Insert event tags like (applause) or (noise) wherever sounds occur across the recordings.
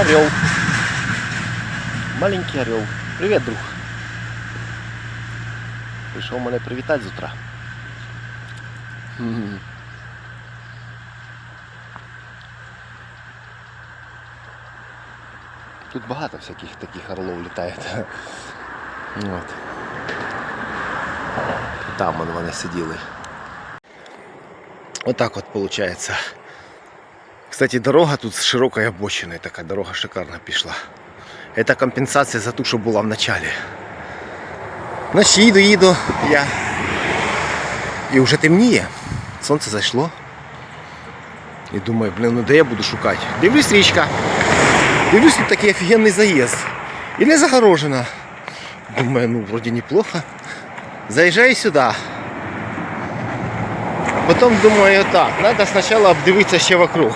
Орел. Маленький орел. Привіт, друг. Прийшов мене привітати з утра. М. Тут багато всяких таких орлов літає. (laughs) От. Там вон вони сиділи. Отак от виходить. Кстати, дорога тут з широкою обочиною, така дорога шикарно пішла. Это компенсація за ту, що була в началі. Ну, ще їду, їду я. І вже темніє. Сонце зайшло. І думаю, блин, ну де я буду шукати? Дивлюсь річка. Дивлюсь, тут такий офігенний заїзд. І не загорожена. Думаю, ну вроді неплохо. Заїжджаю сюди. Потім думаю, так, треба спочатку обдивитися ще вокруг.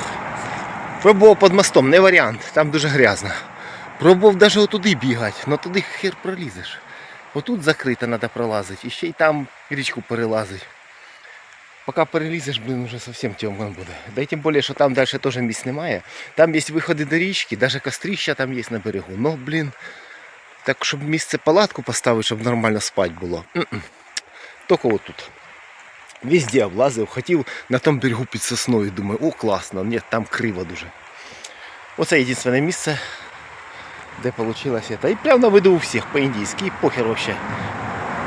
Пробував під мостом, не варіант, там дуже грязно. Пробував навіть отуди бігати, але туди хер пролізеш. Отут закрито треба пролазити, і ще й там річку перелазити. Поки перелізеш, блин, вже зовсім темно буде. Да й тим більше, що там далі теж місць немає. Там є виходи до річки, навіть кострища там є на берегу. Ну, блін, так щоб місце палатку поставити, щоб нормально спати було. Тільки отут. Везде облазив, хотів на тому берегу під сосною, думаю, о, класно, ні, там криво дуже. Оце єдине місце, де вийшло це. І прямо на виду у всіх по-індійськи, і похер вообще.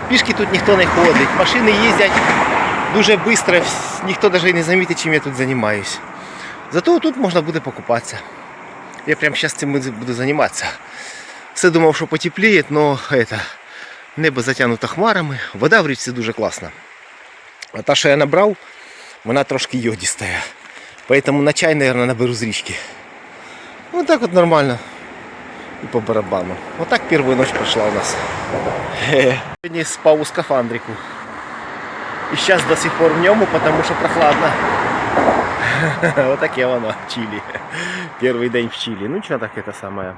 Пішки тут ніхто не ходить, машини їздять дуже швидко, ніхто навіть не замітить, чим я тут займаюсь. Зато тут можна буде покупатися. Я прямо зараз цим буду займатися. Все думав, що потепліє, але небо затягнуто хмарами, вода в річці дуже класна. А та, що я набрав, вона трошки йодістая. Поэтому на чай, наверное, наберу з річки. Вот так вот нормально. І по барабану. Вот так первая ночь прошла у нас. Хе. Сьогодні спав у скафандрику. І зараз до сих пор в ньому, потому що прохладно. Вот таке воно, Чилі. Перший день в Чилі. Ну чого так это самое.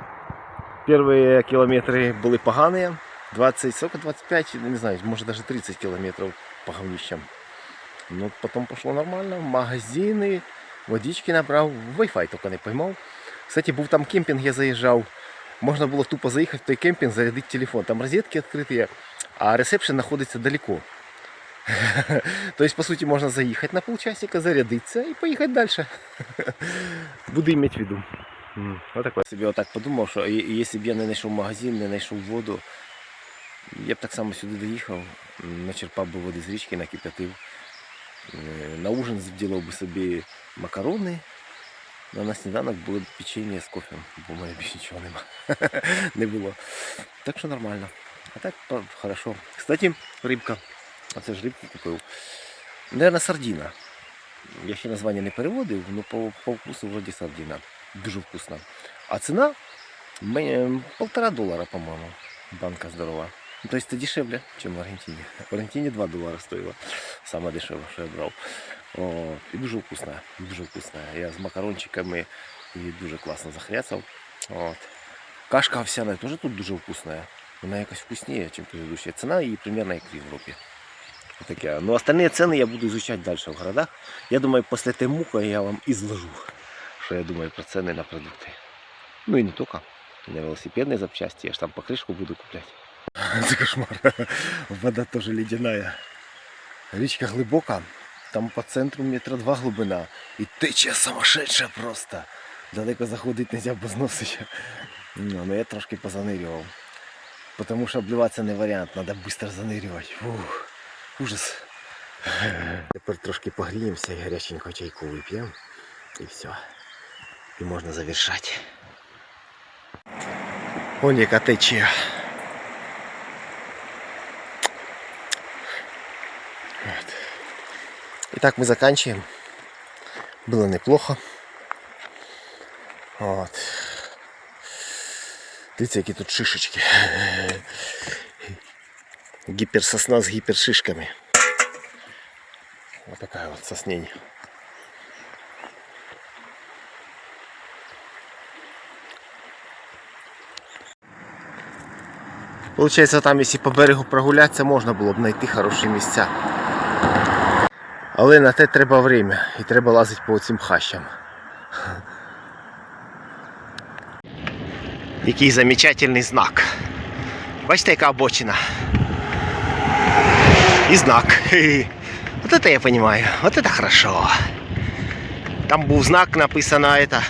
Первые кілометри були погані. 20, сколько, 25, не знаю, може даже 30 кілометрів по говнищам. Ну, потом пошло нормально. Магазини, водички набрав, Wi-Fi тільки не поймав. Кстати, був там кемпінг, я заїжджав. Можна було тупо заїхати в той кемпінг, зарядити телефон. Там розетки відкриті, а ресепшн знаходиться далеко. (laughs) Тобто, по суті, можна заїхати на полчасика, зарядитися і поїхати далі. (laughs) Буду мати в виду. М, Отак от. Собі отак подумав, що якщо б я не знайшов магазин, не знайшов воду, я б так само сюди доїхав, начерпав би води з річки, накипятив. Е, На ужин зробив би собі макарони, а на сніданок було б печення з кофем, бо в мене більше нічого нема. не було. Так що нормально. А так хорошо. Кстати, рибка. Оце ж рибку купив. Наверное, сардіна. Я ще названня не переводив, але по, по вкусу вроді сардіна. Дуже вкусна. А ціна ме- полтора долара, по-моєму. Банка здорова. Ну, То есть это дешевле, чем в Аргентині. В Аргентині 2 долара стоїло. Саме дешеве, що я брав. О, і дуже вкусна, дуже вкусна. Я з макарончиками і дуже класно захряцав. От. Кашка овсяна теж тут дуже вкусна. Вона якось вкусніше, ніж предыдущая. Ціна її примерно як в Європі. Таке. Ну, остальные цены я буду изучать дальше в городах. Я думаю, после Тимука я вам изложу, что я думаю про цены на продукты. Ну и не только. На велосипедные запчасти. Я ж там покрышку буду куплять. (laughs) Это кошмар. Вода тоже ледяная. Речка глибока. Там по центру метра два глибина. І течія сумасшедша просто. Далеко заходить нельзя без носища. Ну, но я трошки позанирював. Потому що обливатися не варіант, треба швидко занирювати. Фух. Ужас. Тепер трошки погріємося і гаряченько чайку вип'ємо. І все. І можна завершати. Вон яка. Итак, мы заканчиваем. Было неплохо. Вот. Дивіться, які тут шишечки. Гіперсосна з гіпершишками. Вот такая вот соснень. Получается, там, якщо по берегу прогулятися, можна було б знайти хороші місця. Але на те треба время і треба лазити по цим хащам. Який замечательний знак. Бачите, яка обочина. І знак. Хе-хе. (laughs) Вот это я понимаю. Вот это хорошо. Там був знак написано это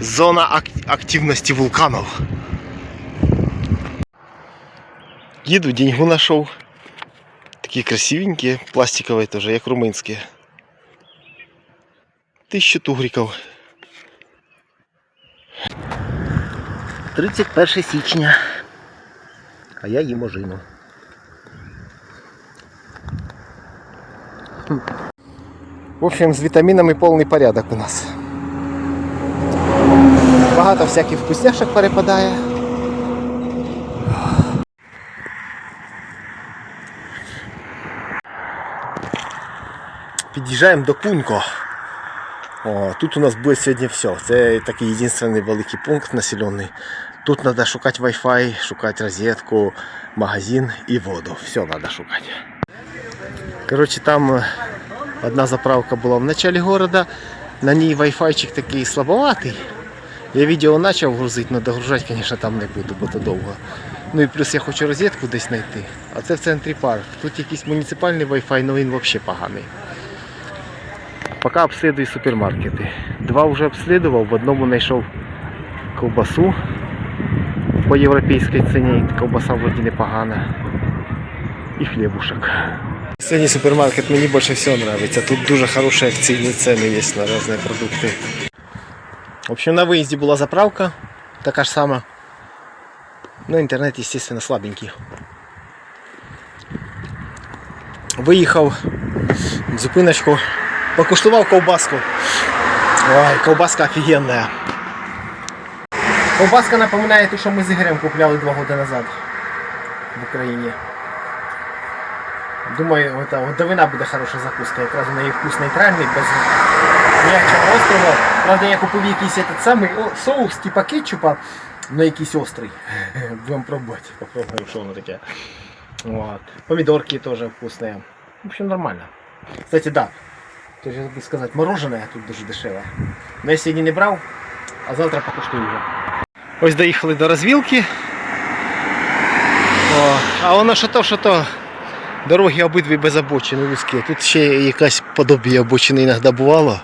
зона ак- активности вулканов. Їду, деньгу нашел. Такі красивенькі, пластикові теж, як румунські. Тисячу тугриків. 31 січня. А я їм ожину. В общем, з вітамінами повний порядок у нас. Багато всяких вкусняшок перепадає. Під'їжджаємо до Кунко. О, тут у нас буде сьогодні все. Це такий єдиний великий пункт населений. Тут треба шукати Wi-Fi, шукати розетку, магазин і воду. Все треба шукати. Коротше, там е, одна заправка була в началі города, на ній Wi-Fi такий слабоватий. Я відео почав грузити, але догружати, звісно, там не буду, бо то довго. Ну і плюс я хочу розетку десь знайти. А це в центрі парк. Тут якийсь муніципальний Wi-Fi, але він взагалі поганий. Поки обслідую супермаркети. Два вже обслідував, в одному знайшов ковбасу по європейській ціні. Ковбаса вроді непогана. І хлібушек. Сьогодні супермаркет мені більше всього подобається. Тут дуже хороші акційні ціни є на різні продукти. В общем, на виїзді була заправка, така ж сама. Ну, інтернет, естественно, слабенький. Виїхав в зупиночку, покуштував ковбаску. Ой, ковбаска офігенна. Ковбаска напоминає ту, що ми з Ігорем купляли два роки назад в Україні. Думаю, от, от давина буде хороша закуска. Якраз у неї вкус нейтральний, без ніякого острого. Правда, я купив якийсь этот самий соус, типа кетчупа, але якийсь острий. (laughs) Будемо пробувати. Попробуємо, що воно таке. Вот. Помидорки тоже вкусные. В общем, нормально. Кстати, да. То я забыл сказать, мороженое тут дуже дешеве. Но я сьогодні не брав, а завтра покуштую вже. Ось доїхали до розвілки. О, а воно що то, що то. Дороги обидві без обочини вузькі. Тут ще якась подобія обочини іноді бувало.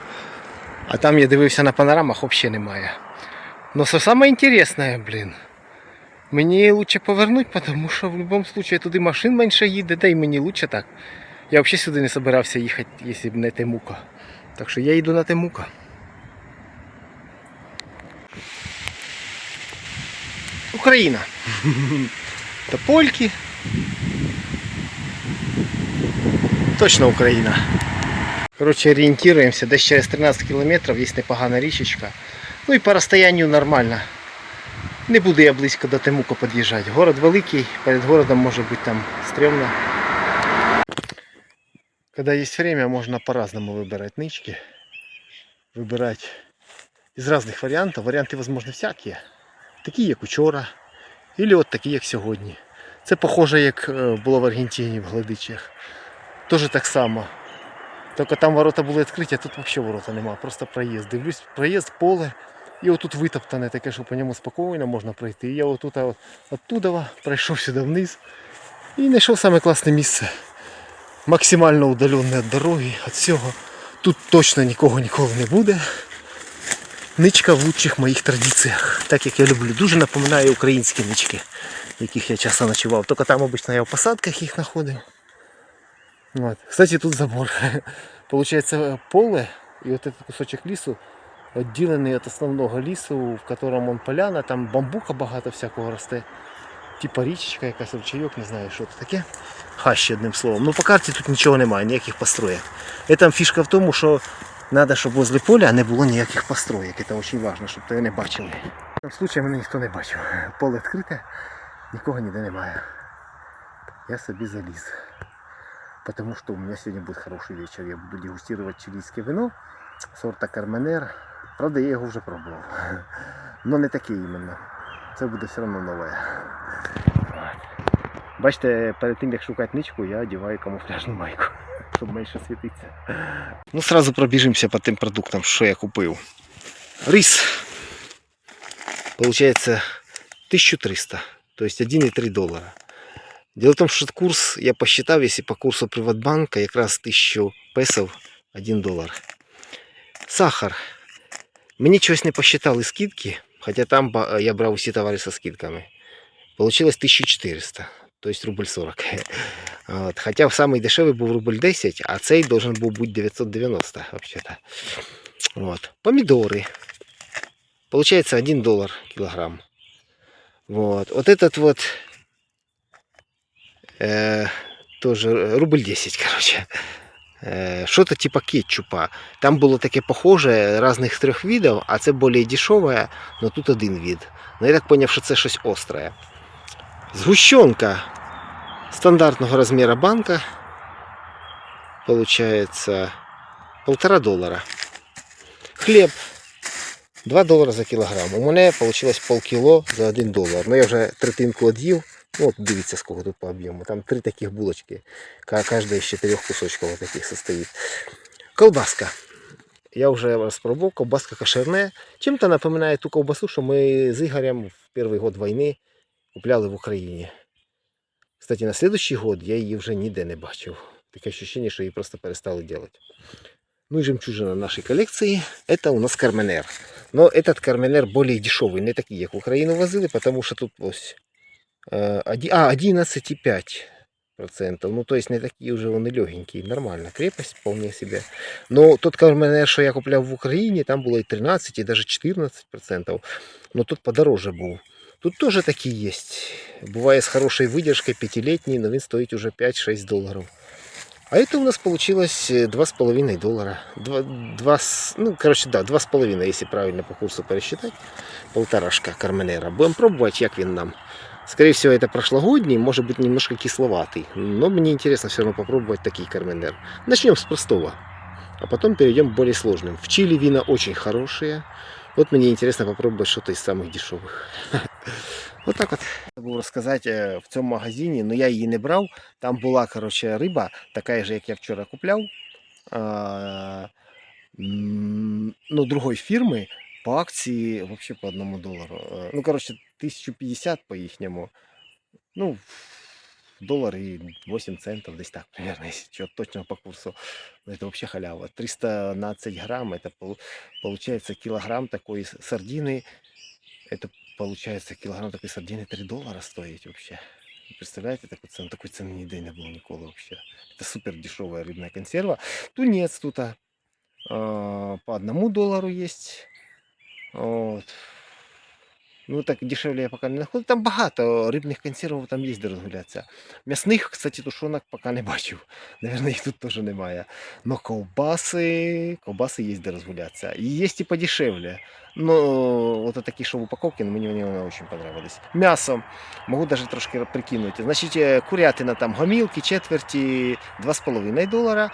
А там я дивився на панорамах, взагалі немає. Но що саме інтересне, блін. Мені лучше повернути, тому що в будь-якому випадку туди машин менше їде, да і мені лучше так. Я взагалі сюди не збирався їхати, якщо б не Темука. Так що я йду на Темука. Україна. Топольки. Точно Україна. Коротше, орієнтуємося, десь через 13 кілометрів є непогана річечка. Ну і по розстоянню нормально. Не буду я близько до Темука під'їжджати. Город великий, перед городом може бути там стрьомно. Когда есть время, можно по-разному выбирать нычки. Выбирать из разных варіантів. Варіанти, возможно, всякі. Такі, як учора. Или от такі, як сьогодні. Це похоже, як е, було в Аргентині в Гладичах. Тоже так само. Тільки там ворота були відкриті, а тут взагалі ворота нема. Просто проїзд. Дивлюсь, проїзд, поле. І отут витоптане таке, що по ньому спокійно можна пройти. І я отут от, оттуда пройшов сюди вниз. І знайшов саме класне місце. Максимально удаленне від дороги, від всього. Тут точно нікого ніколи не буде. Ничка в лучших моїх традиціях. Так як я люблю. Дуже напоминає українські нички, яких я часто ночував. Тільки там обично я в посадках їх знаходив. Вот. Кстати, тут забор. (laughs) Получается поле и вот этот кусочек лісу відділений від основного лісу, в котором поляна, там бамбука багато всякого росте. Типа річечка, якась ручейок, не знаю, що це таке. Хащі одним словом. Ну по карті тут нічого немає, ніяких построєк. І там фішка в тому, що треба, щоб возле поля не було ніяких построєк. Це дуже важливо, щоб тебе не бачили. В цьому случаї мене ніхто не бачив. Поле відкрите, нікого ніде немає. Я собі заліз. Потому что у меня сегодня будет хороший вечер. Я буду дегустировать чилийское вино сорта Карменер. Правда, я його вже пробував. (laughs) Но не таке іменно. Це буде все одно нове. Бачите, перед тим як шукати ничку, я одягаю камуфляжну майку, (laughs) щоб менше світитися. Ну, сразу пробіжимося по тим продуктам, що я купив. Рис. Получається 1300, то есть 1,3 доллара. Дело в том, что курс, я посчитал, если по курсу Приватбанка, якраз 1000 песов 1 доллар. Сахар. Мені чогось не посчитали скидки, хоча там ба- я брав усі товари со скидками. Получилось 1400, то есть рубль 40. (laughs) От. Хоча самий дешевий був рубль 10, а цей должен був бути 990 вообще-то. Вот. Помидоры. Получается 1 доллар килограмм. Вот. Вот этот вот э, тоже рубль 10, короче. (laughs) Э, Что-то типа кетчупа. Там було таке похоже різних трьох видів, а це більш дешеве, але тут один вид. Ну я так зрозумів, що це щось остре. Згущенка стандартного розміру банка. Получается полтора доллара. Хліб 2 долари за кілограм. У мене вийшло полкіло за 1 долар. Ну я вже третинку од'їв. Ну, от дивіться, сколько тут по об'єму. Там три таких булочки. Ка- Каждая из четырех кусочков вот таких состоит. Колбаска. Я уже распробовал. Колбаска кошерная. Чем-то напоминает ту колбасу, что мы с Игорем в первый год войны купляли в Украине. Кстати, на следующий год я її вже ніде не бачив. Таке ощущение, що її просто перестали делать. Ну и жемчужина нашей коллекции это у нас карменер. Но этот карменер более дешевый, не такий, як в Україну возили, потому що тут ось е, оді- а, 11,5 процентов. Ну, то есть не такие уже вони легенькие. Нормально. Крепость вполне себе. Но тот карменер, що я купляв в Україні, там було і 13, і даже 14 процентов. Но тут подороже був. Тут тоже такие есть. Бывает с хорошей выдержкой, пятилетний, но він стоит уже 5-6 долларов. А это у нас получилось э, 2,5 доллара. Два, два, с- ну, короче, да, 2,5, если правильно по курсу пересчитать. Полторашка карменера. Будем пробовать, как він нам. Скорее всего, это прошлогодний, может быть, немножко кисловатый. Но мне интересно все равно попробовать такие карменер. Начнем с простого, а потом перейдем к более сложным. В Чили вина очень хорошие. Вот мне интересно попробовать что-то из самых дешевых. (laughs) Вот так вот. Забув розказати е, в цьому магазині, ну я її не брав. Там була коротше, риба, така ж, як я вчора купляв. А, м, ну, другої фірми по акції взагалі по одному долару. Е, Ну, коротше, 1050 по їхньому. Ну, доллар и 8 центов, десь так примерно, если что, точно по курсу. Ну, Это вообще халява. 312 грамм, это пол- получается килограмм такой с- сардины. Это получается килограмм такой сардины 3 доллара стоит вообще. Вы Представляете, такой цен, такой цены ніде не було ніколи вообще. Это супер дешевая рыбная консерва. Тунец тут а, по одному доллару есть. Вот. Ну так дешевле я поки не знаходив. Там багато рибних консервів там є де розгулятися. М'ясних, кстати, тушонок поки не (laughs) бачив. Наверное, їх тут теж немає. Но ковбаси, ковбаси є де розгулятися. І є і подешевле. Ну, вот такі, що в упаковці, мені вони дуже понравились. М'ясо. Можу даже трошки прикинути. Значить, е, курятина там гомілки, четверті, 2,5 долара.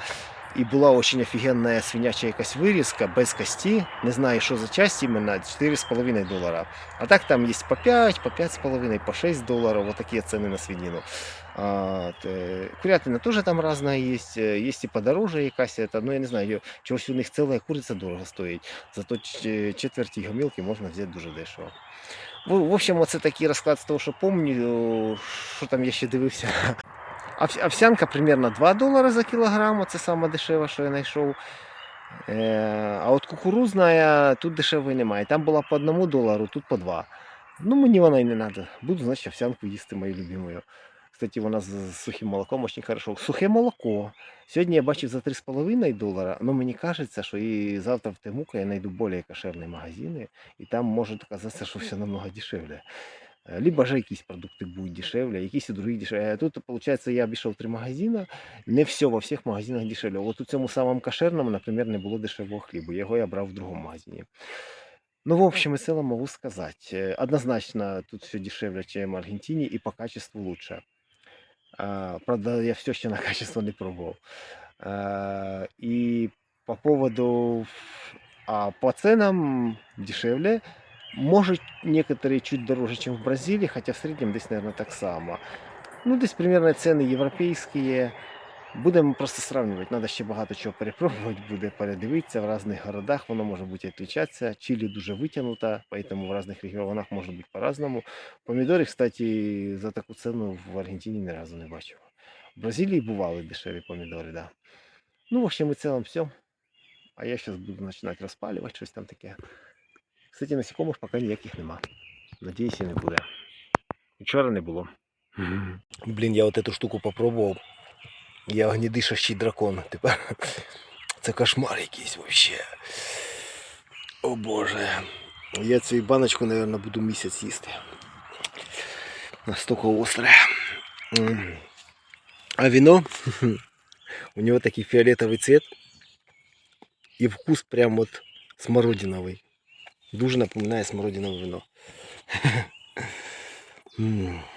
І була очень офігенна свиняча якась вирізка без кості. Не знаю, що за часть іменно, 4,5 долара. А так там есть по 5, по 5,5, по 6 долларов. Вот такие цены на свинину. А, вот, э, Курятина тоже там разная есть. э, Есть и подороже якась. Это, ну я не знаю, её- чогось у них целая куриця дорого стоїть. Зато ч- четверті гомілки можна взяти дуже дешево. В, в общем, оце такий розклад з того, що пам'ятаю, що там я ще дивився. Ов- Овсянка примерно 2 долари за кілограм, це саме дешеве, що я знайшов. Е, А от кукурузна тут дешевої немає. Там була по одному долару, тут по два. Ну мені вона і не треба. Буду, значить, овсянку їсти мою любимою. Кстати, вона з сухим молоком дуже хорошо. Сухе молоко. Сьогодні я бачив за 3,5 долара, але мені кажеться, що і завтра в Темука я знайду більш кошерні магазини, і там може оказатися, що все намного дешевле. Е, Либо же якісь продукти будуть дешевле, якісь і другі дешевле. Тут, виходить, я обійшов три магазини, не все во всіх магазинах дешевле. От у цьому самому кошерному, наприклад, не було дешевого хлібу. Його я брав в другому магазині. Ну, в общем и целом могу сказать, э, однозначно тут все дешевле, чем в Аргентине, и по качеству лучше. Правда, я все еще на (laughs) качество не пробовал. А, И по поводу, а по ценам дешевле, может некоторые чуть дороже, чем в Бразилии, хотя в среднем здесь, наверное, так само. Ну, здесь примерно цены европейские, Будемо просто сравнювати. Треба ще багато чого перепробувати буде, передивитися в різних городах. Воно може бути відрізняться. Чилі дуже витягнута, тому в різних регіонах може бути по-разному. Помідори, кстати, за таку ціну в Аргентині ні разу не бачив. В Бразилії бували дешеві помідори, да. Ну, в общем і цілому все. А я зараз буду починати розпалювати щось там таке. Кстати, насікомих поки ніяких нема. Надіюся, не буде. Вчора не було. Блін, я от эту штуку попробував. Я огнідишащий дракон. Тепер (laughs) це кошмар якийсь вообще. О боже. Я цю баночку, мабуть, буду місяць їсти. Настолько остре. М. А вино? (laughs) У него такий фіолетовий цвет. І вкус прям от смородиновий. Дуже напоминає смородинове вино. (laughs)